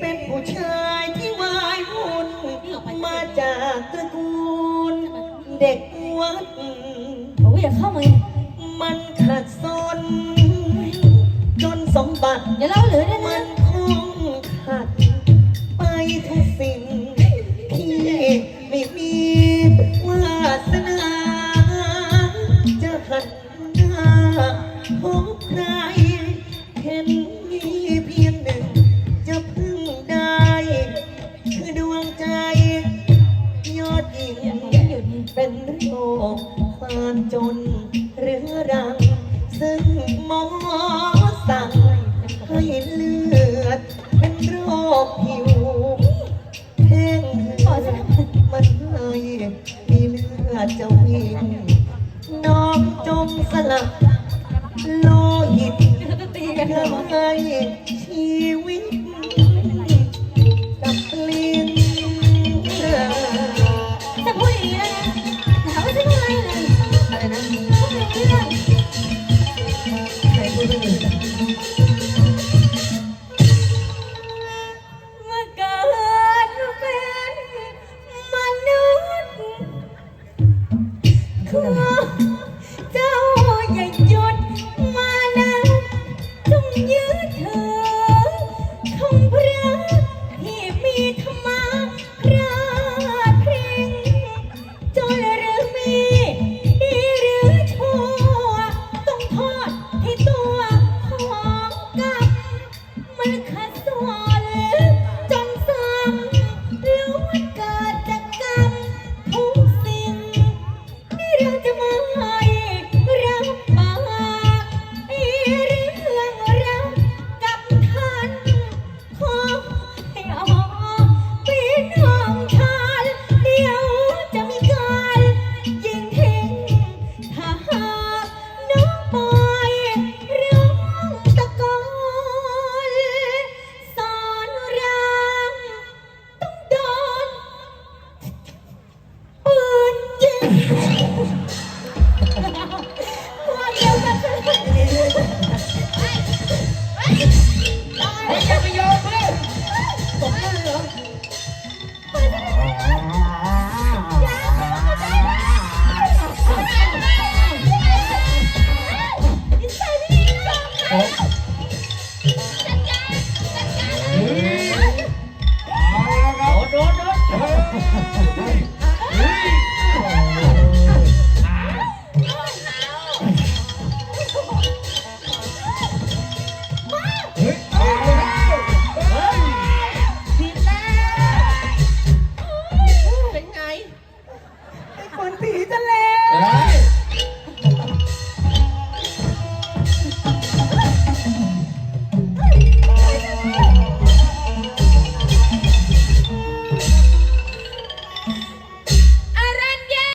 เป็นผู้ชายที่วายวุ่นมาจากตระกูล เด็กวัด โอ้ยอย่าเข้ามามันขัดสน จนสมบัติเดี๋ยวเล่าเหลือได้มันะ จนเรื้อรัง ซึ่งหมอสั่งให้เลือด เป็นโรคผิวแห้งมันให้มีเลือดจะวิ่งน้องจงสลับโลหิตกันเพื่อให้ শোনাবে